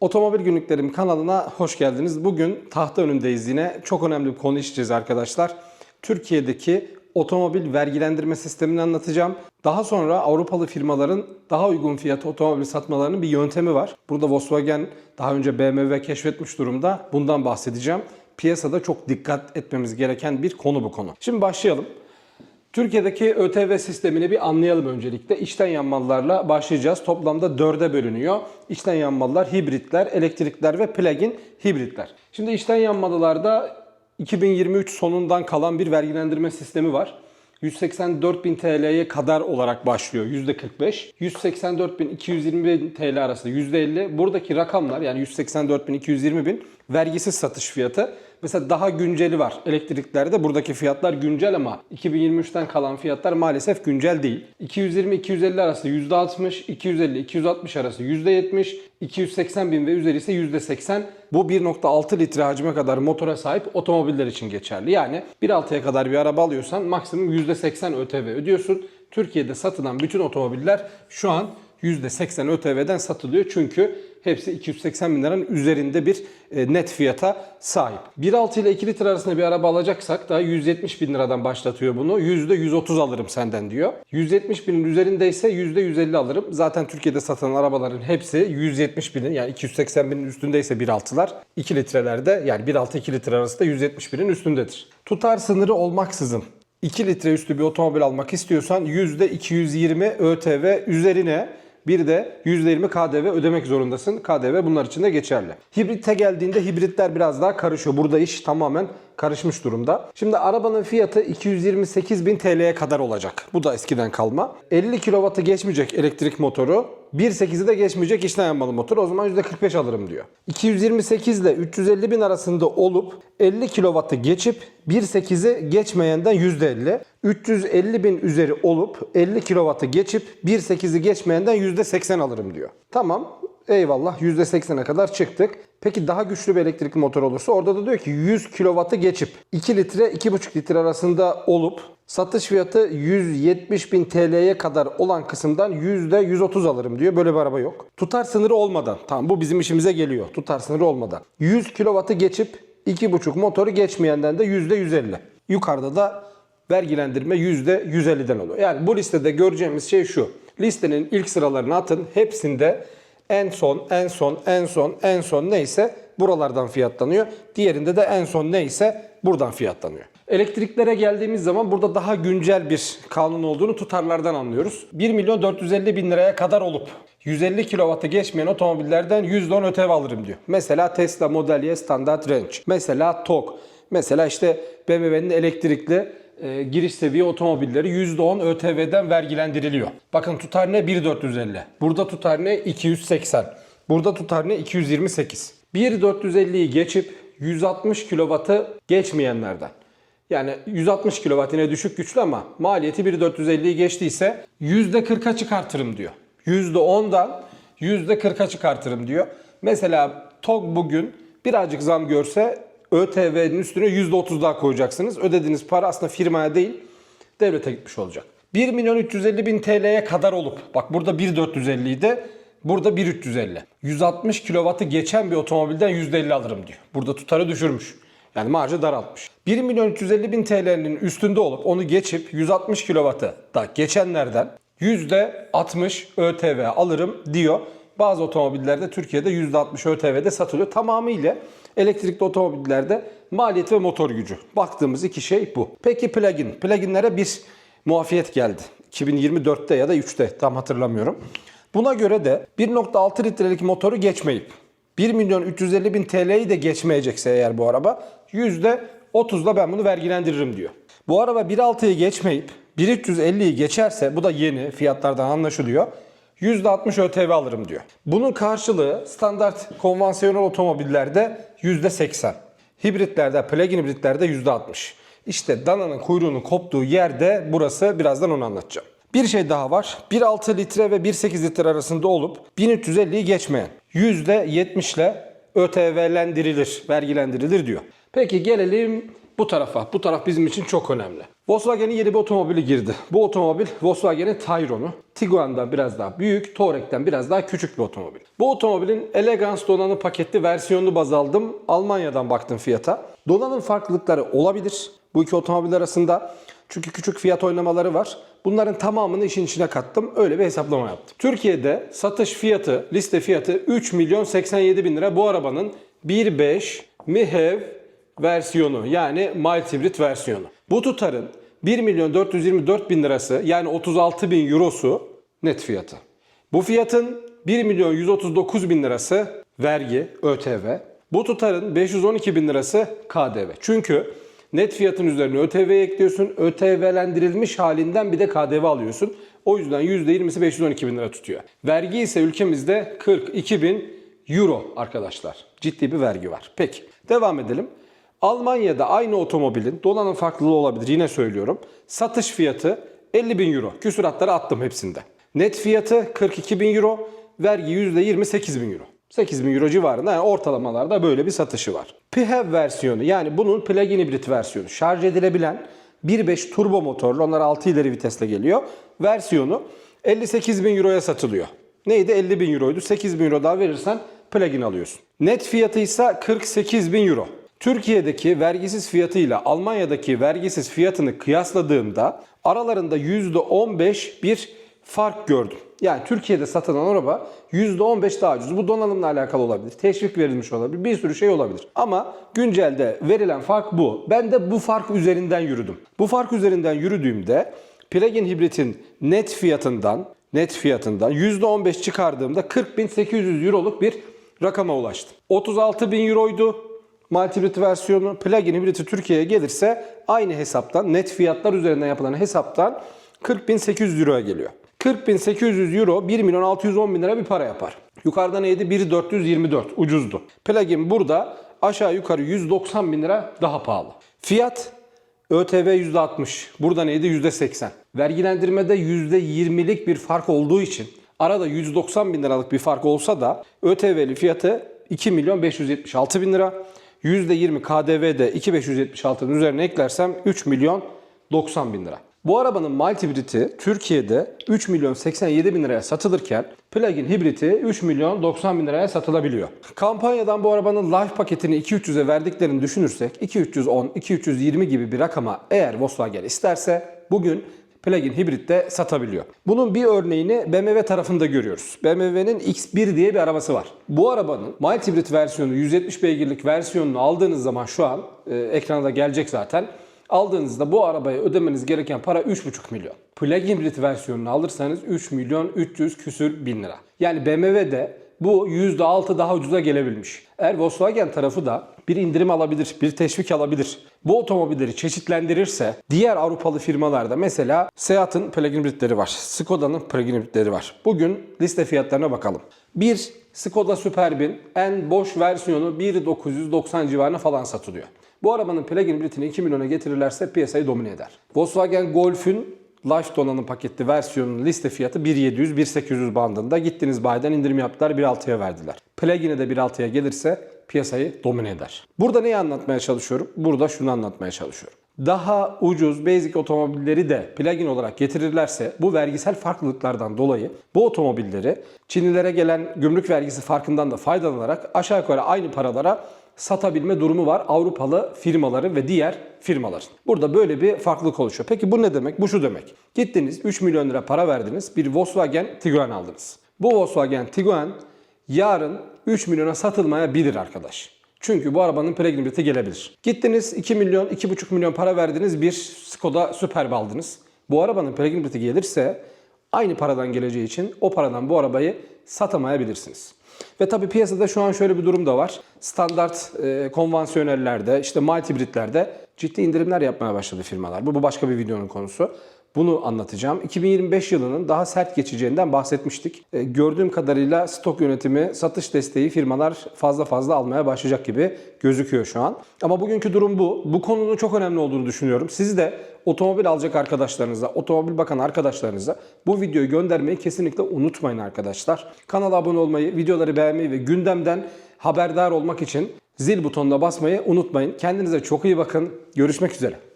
Otomobil Günlüklerim kanalına hoş geldiniz. Bugün tahta önündeyiz yine. Çok önemli bir konu işleyeceğiz arkadaşlar. Türkiye'deki otomobil vergilendirme sistemini anlatacağım. Daha sonra Avrupalı firmaların daha uygun fiyata otomobil satmalarının bir yöntemi var. Burada Volkswagen daha önce BMW keşfetmiş durumda. Bundan bahsedeceğim. Piyasada çok dikkat etmemiz gereken bir konu bu konu. Şimdi başlayalım. Türkiye'deki ÖTV sistemini bir anlayalım öncelikle. İçten yanmalılarla başlayacağız. Toplamda dörde bölünüyor. İçten yanmalılar, hibritler, elektrikler ve plug-in hibritler. Şimdi içten yanmalılarda 2023 sonundan kalan bir vergilendirme sistemi var. 184.000 TL'ye kadar olarak başlıyor %45. 184.220 TL arasında %50. Buradaki rakamlar yani 184.220 vergisiz satış fiyatı. Mesela daha günceli var. Elektriklerde buradaki fiyatlar güncel ama 2023'ten kalan fiyatlar maalesef güncel değil. 220-250 arası %60, 250-260 arası %70, 280 bin ve üzeri ise %80. Bu 1.6 litre hacme kadar motora sahip otomobiller için geçerli. Yani 1.6'ya kadar bir araba alıyorsan maksimum %80 ÖTV ödüyorsun. Türkiye'de satılan bütün otomobiller şu an %80 ÖTV'den satılıyor. Çünkü hepsi 280 bin liranın üzerinde bir e, net fiyata sahip. 1.6 ile 2 litre arasında bir araba alacaksak da 170 bin liradan başlatıyor bunu. %130 alırım senden diyor. 170 binin üzerindeyse %150 alırım. Zaten Türkiye'de satılan arabaların hepsi 170 binin yani 280 binin üstündeyse 1.6'lar. 2 litrelerde yani 1.6-2 litre arasında 170 binin üstündedir. Tutar sınırı olmaksızın 2 litre üstü bir otomobil almak istiyorsan %220 ÖTV üzerine bir de %20 KDV ödemek zorundasın. KDV bunlar için de geçerli. Hibrite geldiğinde hibritler biraz daha karışıyor. Burada iş tamamen karışmış durumda. Şimdi arabanın fiyatı 228.000 TL'ye kadar olacak. Bu da eskiden kalma. 50 kW'ı geçmeyecek elektrik motoru. 1.8'i de geçmeyecek içten yanmalı motor. O zaman %45 alırım diyor. 228 ile 350 bin arasında olup 50 kW'ı geçip 1.8'i geçmeyenden %50. 350 bin üzeri olup 50 kW'ı geçip 1.8'i geçmeyenden %80 alırım diyor. Tamam eyvallah %80'e kadar çıktık. Peki daha güçlü bir elektrikli motor olursa orada da diyor ki 100 kW'ı geçip 2 litre 2,5 litre arasında olup satış fiyatı 170 bin TL'ye kadar olan kısımdan %130 alırım diyor. Böyle bir araba yok. Tutar sınırı olmadan. Tamam bu bizim işimize geliyor. Tutar sınırı olmadan. 100 kW'ı geçip 2,5 motoru geçmeyenden de %150. Yukarıda da vergilendirme %150'den oluyor. Yani bu listede göreceğimiz şey şu. Listenin ilk sıralarını atın. Hepsinde en son, en son, en son, en son neyse buralardan fiyatlanıyor. Diğerinde de en son neyse buradan fiyatlanıyor. Elektriklere geldiğimiz zaman burada daha güncel bir kanun olduğunu tutarlardan anlıyoruz. 1 milyon 450 bin liraya kadar olup 150 kW'ı geçmeyen otomobillerden %10 ÖTV alırım diyor. Mesela Tesla Model Y Standard Range. Mesela TOG. Mesela işte BMW'nin elektrikli e, giriş seviye otomobilleri %10 ÖTV'den vergilendiriliyor. Bakın tutar ne? 1.450. Burada tutar ne? 280. Burada tutar ne? 228. 1.450'yi geçip 160 kW'ı geçmeyenlerden. Yani 160 kW yine düşük güçlü ama maliyeti 1.450'yi geçtiyse %40'a çıkartırım diyor. %10'dan %40'a çıkartırım diyor. Mesela TOG bugün birazcık zam görse ÖTV'nin üstüne %30 daha koyacaksınız. Ödediğiniz para aslında firmaya değil devlete gitmiş olacak. 1 milyon 350 bin TL'ye kadar olup bak burada 1.450 idi burada 1.350. 160 kW'ı geçen bir otomobilden %50 alırım diyor. Burada tutarı düşürmüş. Yani marjı daraltmış. 1 milyon 350 bin TL'nin üstünde olup onu geçip 160 kW'ı da geçenlerden %60 ÖTV alırım diyor. Bazı otomobillerde Türkiye'de %60 ÖTV'de satılıyor. Tamamıyla elektrikli otomobillerde maliyet ve motor gücü. Baktığımız iki şey bu. Peki plug-in. Plug-inlere bir muafiyet geldi. 2024'te ya da 3'te tam hatırlamıyorum. Buna göre de 1.6 litrelik motoru geçmeyip 1 milyon 350 bin TL'yi de geçmeyecekse eğer bu araba %30'la ben bunu vergilendiririm diyor. Bu araba 1.6'yı geçmeyip 1.350'yi geçerse bu da yeni fiyatlardan anlaşılıyor. %60 ÖTV alırım diyor. Bunun karşılığı standart konvansiyonel otomobillerde %80. Hibritlerde, plug-in hibritlerde %60. İşte dananın kuyruğunun koptuğu yerde burası birazdan onu anlatacağım. Bir şey daha var. 1.6 litre ve 1.8 litre arasında olup 1350'yi geçmeyen %70 ile ÖTV'lendirilir, vergilendirilir diyor. Peki gelelim Bu tarafa. Bu taraf bizim için çok önemli. Volkswagen'in yeni bir otomobili girdi. Bu otomobil Volkswagen'in Tayron'u. Tiguan'dan biraz daha büyük, Touareg'den biraz daha küçük bir otomobil. Bu otomobilin Elegance donanım paketli versiyonunu baz aldım. Almanya'dan baktım fiyata. Donanım farklılıkları olabilir bu iki otomobil arasında. Çünkü küçük fiyat oynamaları var. Bunların tamamını işin içine kattım. Öyle bir hesaplama yaptım. Türkiye'de satış fiyatı, liste fiyatı 3 milyon 87 bin lira. Bu arabanın 1.5 MIHEV versiyonu yani mild hibrit versiyonu. Bu tutarın 1 milyon 424 bin lirası yani 36 bin eurosu net fiyatı. Bu fiyatın 1 milyon 139 bin lirası vergi, ÖTV. Bu tutarın 512 bin lirası KDV. Çünkü net fiyatın üzerine ÖTV ekliyorsun. ÖTV'lendirilmiş halinden bir de KDV alıyorsun. O yüzden %20'si 512 bin lira tutuyor. Vergi ise ülkemizde 42 bin euro arkadaşlar. Ciddi bir vergi var. Peki devam edelim. Almanya'da aynı otomobilin donanım farklılığı olabilir yine söylüyorum. Satış fiyatı 50 bin euro. Küsuratları attım hepsinde. Net fiyatı 42 bin euro. Vergi %20 8 bin euro. 8 bin euro civarında yani ortalamalarda böyle bir satışı var. PHEV versiyonu yani bunun plug-in hibrit versiyonu. Şarj edilebilen 1.5 turbo motorlu onlar 6 ileri vitesle geliyor. Versiyonu 58 bin euroya satılıyor. Neydi? 50 bin euroydu. 8 bin euro daha verirsen plug-in alıyorsun. Net fiyatı ise 48 bin euro. Türkiye'deki vergisiz fiyatıyla Almanya'daki vergisiz fiyatını kıyasladığımda aralarında %15 bir fark gördüm. Yani Türkiye'de satılan araba %15 daha ucuz. Bu donanımla alakalı olabilir. Teşvik verilmiş olabilir. Bir sürü şey olabilir. Ama güncelde verilen fark bu. Ben de bu fark üzerinden yürüdüm. Bu fark üzerinden yürüdüğümde plug-in hibritin net fiyatından net fiyatından %15 çıkardığımda 40.800 euroluk bir rakama ulaştım. 36.000 euroydu Multibrit versiyonu plug-in hibriti Türkiye'ye gelirse aynı hesaptan net fiyatlar üzerinden yapılan hesaptan 40.800 euroya geliyor. 40.800 euro 1 milyon 610 bin lira bir para yapar. Yukarıda neydi? 1.424 ucuzdu. Plugin burada aşağı yukarı 190 bin lira daha pahalı. Fiyat ÖTV %60. Burada neydi? %80. Vergilendirmede %20'lik bir fark olduğu için arada 190 bin liralık bir fark olsa da ÖTV'li fiyatı 2 milyon 576 bin lira. %20 KDV'de 2576'nın üzerine eklersem 3 milyon 90 bin lira. Bu arabanın mild hibriti Türkiye'de 3 milyon 87 bin liraya satılırken plug-in hibriti 3 milyon 90 bin liraya satılabiliyor. Kampanyadan bu arabanın life paketini 2-300'e verdiklerini düşünürsek 2-310, 2-320 gibi bir rakama eğer Volkswagen isterse bugün plug-in hibritte satabiliyor. Bunun bir örneğini BMW tarafında görüyoruz. BMW'nin X1 diye bir arabası var. Bu arabanın mild hibrit versiyonu 170 beygirlik versiyonunu aldığınız zaman şu an e, ekrana da gelecek zaten. Aldığınızda bu arabaya ödemeniz gereken para 3,5 milyon. Plug-in hibrit versiyonunu alırsanız 3 milyon 300 küsür bin lira. Yani BMW'de bu %6 daha ucuza gelebilmiş. Eğer Volkswagen tarafı da bir indirim alabilir, bir teşvik alabilir. Bu otomobilleri çeşitlendirirse diğer Avrupalı firmalarda mesela Seat'ın plug-in hibritleri var. Skoda'nın plug-in hibritleri var. Bugün liste fiyatlarına bakalım. Bir Skoda Superb'in en boş versiyonu 1.990 civarına falan satılıyor. Bu arabanın plug-in hibritini 2 milyona getirirlerse piyasayı domine eder. Volkswagen Golf'ün Life donanım paketli versiyonun liste fiyatı 1.700-1.800 bandında. Gittiniz bayiden indirim yaptılar 1.6'ya verdiler. Plugin'e de 1.6'ya gelirse piyasayı domine eder. Burada neyi anlatmaya çalışıyorum? Burada şunu anlatmaya çalışıyorum. Daha ucuz basic otomobilleri de plug-in olarak getirirlerse bu vergisel farklılıklardan dolayı bu otomobilleri Çinlilere gelen gümrük vergisi farkından da faydalanarak aşağı yukarı aynı paralara satabilme durumu var Avrupalı firmaların ve diğer firmaların. Burada böyle bir farklılık oluşuyor. Peki bu ne demek? Bu şu demek. Gittiniz 3 milyon lira para verdiniz. Bir Volkswagen Tiguan aldınız. Bu Volkswagen Tiguan yarın 3 milyona satılmayabilir arkadaş. Çünkü bu arabanın hibriti gelebilir. Gittiniz 2 milyon, 2,5 milyon para verdiniz bir Skoda Superb aldınız. Bu arabanın hibriti gelirse aynı paradan geleceği için o paradan bu arabayı satamayabilirsiniz. Ve tabii piyasada şu an şöyle bir durum da var. Standart e, konvansiyonellerde, işte mild hibritlerde ciddi indirimler yapmaya başladı firmalar. Bu, bu başka bir videonun konusu. Bunu anlatacağım. 2025 yılının daha sert geçeceğinden bahsetmiştik. E, gördüğüm kadarıyla stok yönetimi, satış desteği firmalar fazla fazla almaya başlayacak gibi gözüküyor şu an. Ama bugünkü durum bu. Bu konunun çok önemli olduğunu düşünüyorum. Siz de otomobil alacak arkadaşlarınıza, otomobil bakan arkadaşlarınıza bu videoyu göndermeyi kesinlikle unutmayın arkadaşlar. Kanala abone olmayı, videoları beğenmeyi ve gündemden haberdar olmak için Zil butonuna basmayı unutmayın. Kendinize çok iyi bakın. Görüşmek üzere.